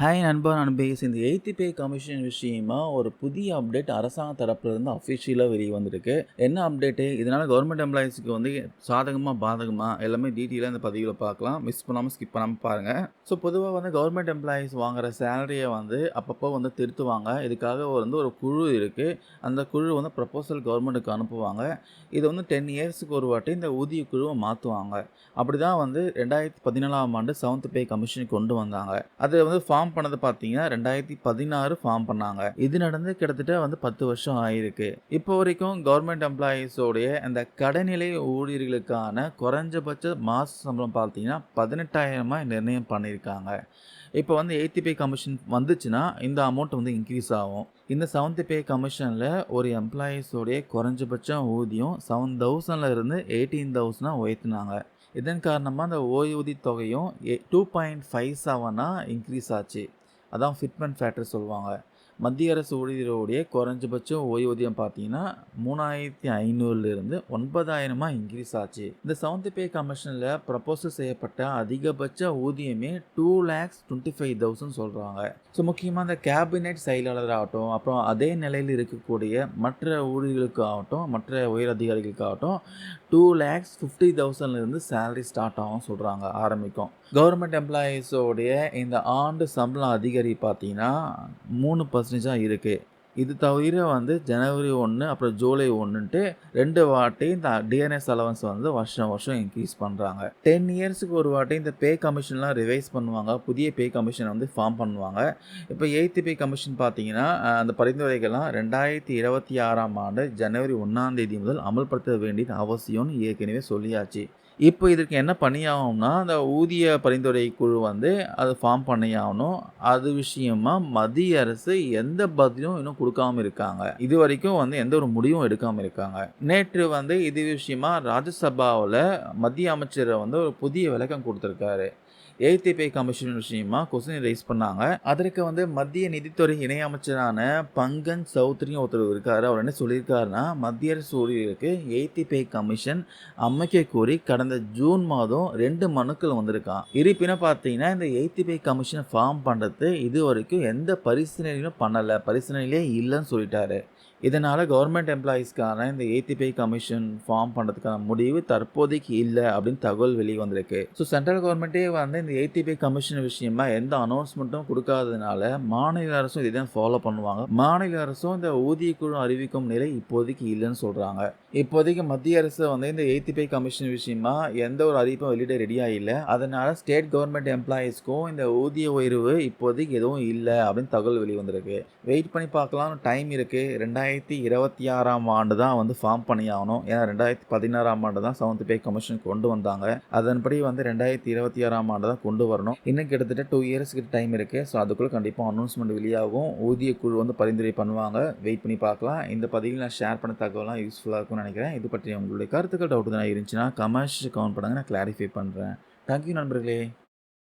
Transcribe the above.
Hi நண்பா. நண்பேஸ் இந்த eighth pay commission விஷயமா ஒரு புதிய அப்டேட் அரசாங்க தரப்புலேருந்து அஃபிஷியலாக வெளியே வந்திருக்கு. என்ன அப்டேட்டு இதனால் கவர்மெண்ட் எம்ப்ளாயிஸ்க்கு வந்து சாதகமாக பாதகமாக எல்லாமே டீட்டெயிலாக இந்த பதிவில் பார்க்கலாம். மிஸ் பண்ணாமல் ஸ்கிப் பண்ணாமல் பாருங்கள் ஸோ பொதுவாக வந்து கவர்மெண்ட் எம்ப்ளாயிஸ் வாங்குற சேலரியை வந்து அப்பப்போ வந்து திருத்துவாங்க. இதுக்காக வந்து ஒரு குழு இருக்குது அந்த குழு வந்து ப்ரப்போசல் கவர்மெண்ட்டுக்கு அனுப்புவாங்க. இது வந்து டென் இயர்ஸுக்கு ஒரு வாட்டி இந்த ஊதிய குழுவை மாற்றுவாங்க அப்படி தான் வந்து ரெண்டாயிரத்தி பதினேழாம் ஆண்டு செவன்த் பே கமிஷன் கொண்டு வந்தாங்க. அது வந்து ஃபார்ம் பண்ணது பார்த்தீங்கன்னா ரெண்டாயிரத்தி பதினாறு ஃபார்ம் பண்ணாங்க. இது நடந்து கிட்டத்தட்ட வந்து பத்து வருஷம் ஆயிருக்கு. இப்போ வரைக்கும் கவர்மெண்ட் எம்ப்ளாயீஸோடைய அந்த கடைநிலை ஊழியர்களுக்கான குறைஞ்சபட்ச மாச சம்பளம் பார்த்தீங்கன்னா பதினெட்டாயிரமாக நிர்ணயம் பண்ணியிருக்காங்க இப்போ வந்து எயித்து பே கமிஷன் வந்துச்சுன்னா இந்த அமௌண்ட் வந்து இன்க்ரீஸ் ஆகும். இந்த செவன்த் பே கமிஷனில் ஒரு எம்ப்ளாயீஸோடைய குறைஞ்சபட்சம் ஊதியம் செவன் தௌசண்ட்ல இருந்து எயிட்டீன் தௌசண்டாக உயர்த்தினாங்க. இதன் காரணமாக அந்த ஓய்வூதிய தொகையும் டூ பாயிண்ட் ஃபைவ் செவனாக இன்க்ரீஸ் ஆச்சு. அதான் ஃபிட்மெண்ட் ஃபேக்டர் சொல்லுவாங்க. மத்திய அரசு ஊழியர்களுடைய குறைஞ்சபட்சம் ஓய்வூதியம் பார்த்தீங்கன்னா மூணாயிரத்தி ஐநூறுலேருந்து ஒன்பதாயிரமாக இன்க்ரீஸ் ஆச்சு. இந்த செவன்த் பே கமிஷனில் ப்ரப்போசல் செய்யப்பட்ட அதிகபட்ச ஊதியமே two lakhs twenty five thousand சொல்கிறாங்க ஸோ முக்கியமாக இந்த கேபினெட் செயலாளர் ஆகட்டும் அப்புறம் அதே நிலையில் இருக்கக்கூடிய மற்ற ஊழியர்களுக்கு ஆகட்டும் மற்ற உயர் அதிகாரிகளுக்காகட்டும் டூ லேக்ஸ் ஃபிஃப்டி தௌசண்ட்லேருந்து சேலரி ஸ்டார்ட் ஆகும் சொல்கிறாங்க ஆரம்பிக்கும். கவர்மெண்ட் எம்ப்ளாயீஸோடைய இந்த ஆண்டு சம்பளம் அதிகரி பார்த்தீங்கன்னா மூணு பர்சன்டேஜாக இருக்குது இது தவிர வந்து ஜனவரி ஒன்று அப்புறம் ஜூலை ஒன்றுன்ட்டு ரெண்டு வாட்டி இந்த டிஎன்எஸ் அலவன்ஸ் வந்து வருஷம் வருஷம் இன்க்ரீஸ் பண்ணுறாங்க டென் இயர்ஸுக்கு ஒரு வாட்டி இந்த பே கமிஷன்லாம் ரிவைஸ் பண்ணுவாங்க. புதிய பே கமிஷனை வந்து ஃபார்ம் பண்ணுவாங்க. இப்போ எயித்து பே கமிஷன் பார்த்தீங்கன்னா அந்த பரிந்துரைகள்லாம் ரெண்டாயிரத்தி இருபத்தி ஆறாம் ஆண்டு ஜனவரி ஒன்றாம் தேதி முதல் அமல்படுத்த வேண்டியது அவசியம்னு ஏற்கனவே சொல்லியாச்சு. இப்போ இதற்கு என்ன பண்ணியாகணும்னா அந்த ஊதிய பரிந்துரை குழு வந்து அது ஃபார்ம் பண்ணியாகணும். அது விஷயமா மத்திய அரசு எந்த பதிலும் இன்னும் கொடுக்காம இருக்காங்க. இது வரைக்கும் வந்து எந்த ஒரு முடிவும் எடுக்காமல் இருக்காங்க. நேற்று வந்து இது விஷயமா ராஜ்யசபாவில் மத்திய அமைச்சரை வந்து ஒரு புதிய விளக்கம் கொடுத்துருக்காரு. எய்த் கமிஷன் விஷயமா கொஸ்டின் ரைஸ் பண்ணாங்க. அதற்கு வந்து மத்திய நிதித்துறை இணையமைச்சரான பங்கன் சௌத்ரியும் ஒருத்தர் இருக்காரு. அவர் என்ன சொல்லியிருக்காருன்னா மத்திய அரசு ஊழியருக்கு எய்த் கமிஷன் அமைக்க கோரி கடந்த ஜூன் மாதம் ரெண்டு மனுக்கள் வந்திருக்கான். இருப்பினும் பார்த்தீங்கன்னா இந்த எய்த் பே கமிஷன் ஃபார்ம் பண்ணுறது இது வரைக்கும் எந்த பரிசீலனையும் பண்ணலை. பரிசீலனையிலே இல்லைன்னு சொல்லிட்டாரு. இதனால் கவர்மெண்ட் எம்ப்ளாயீஸ்க்கான இந்த எய்த்தி பே கமிஷன் ஃபார்ம் பண்ணுறதுக்கான முடிவு தற்போதைக்கு இல்லை அப்படின்னு தகவல் வெளியே வந்திருக்கு. ஸோ சென்ட்ரல் கவர்மெண்ட்டே வந்து இந்த எய்த்தி பே கமிஷன் விஷயமா எந்த அனௌன்ஸ்மெண்ட்டும் கொடுக்காததுனால மாநில அரசும் இதை ஃபாலோ பண்ணுவாங்க. மாநில அரசும் இந்த ஊதிய குழு அறிவிக்கும் நிலை இப்போதைக்கு இல்லைன்னு சொல்கிறாங்க இப்போதைக்கு மத்திய அரசு வந்து இந்த எய்த்தி பே கமிஷன் விஷயமா எந்த ஒரு அறிவிப்பும் வெளியிட ரெடியாக இல்லை. அதனால் ஸ்டேட் கவர்மெண்ட் எம்ப்ளாயீஸ்க்கும் இந்த ஊதிய உயர்வு இப்போதைக்கு எதுவும் இல்லை அப்படின்னு தகவல் வெளியே வந்திருக்கு. வெயிட் பண்ணி பார்க்கலாம் டைம் இருக்குது ரெண்டாயிரம் ரெண்டாயிரத்தி இருபத்தி ஆறாம் ஆண்டு தான் வந்து ஃபார்ம் பண்ணி ஆகணும் ஏன்னா ரெண்டாயிரத்தி பதினாறாம் ஆண்டு தான் செவன்த் பே கமிஷன் கொண்டு வந்தாங்க. அதன்படி வந்து ரெண்டாயிரத்தி இருபத்தி ஆறாம் ஆண்டு தான் கொண்டு வரணும். இன்னும் கிட்டத்தட்ட டூ இயர்ஸ் கிட்ட டைம் இருக்குது ஸோ அதுக்குள்ளே கண்டிப்பாக அனௌன்ஸ்மெண்ட் வெளியாகும். ஊதிய குழு வந்து பரிந்துரை பண்ணுவாங்க. வெயிட் பண்ணி பார்க்கலாம். இந்த பதிவில் நான் ஷேர் பண்ண தகவலாம் யூஸ்ஃபுல்லாக இருக்கும்னு நினைக்கிறேன். இது பற்றி உங்களுடைய கருத்துக்கள் டவுட் தான் இருந்துச்சுன்னா கமர்ஷியல் கவுண்ட் பண்ணுங்க. நான் கிளாரிஃபை பண்ணுறேன் தேங்க்யூ நண்பர்களே.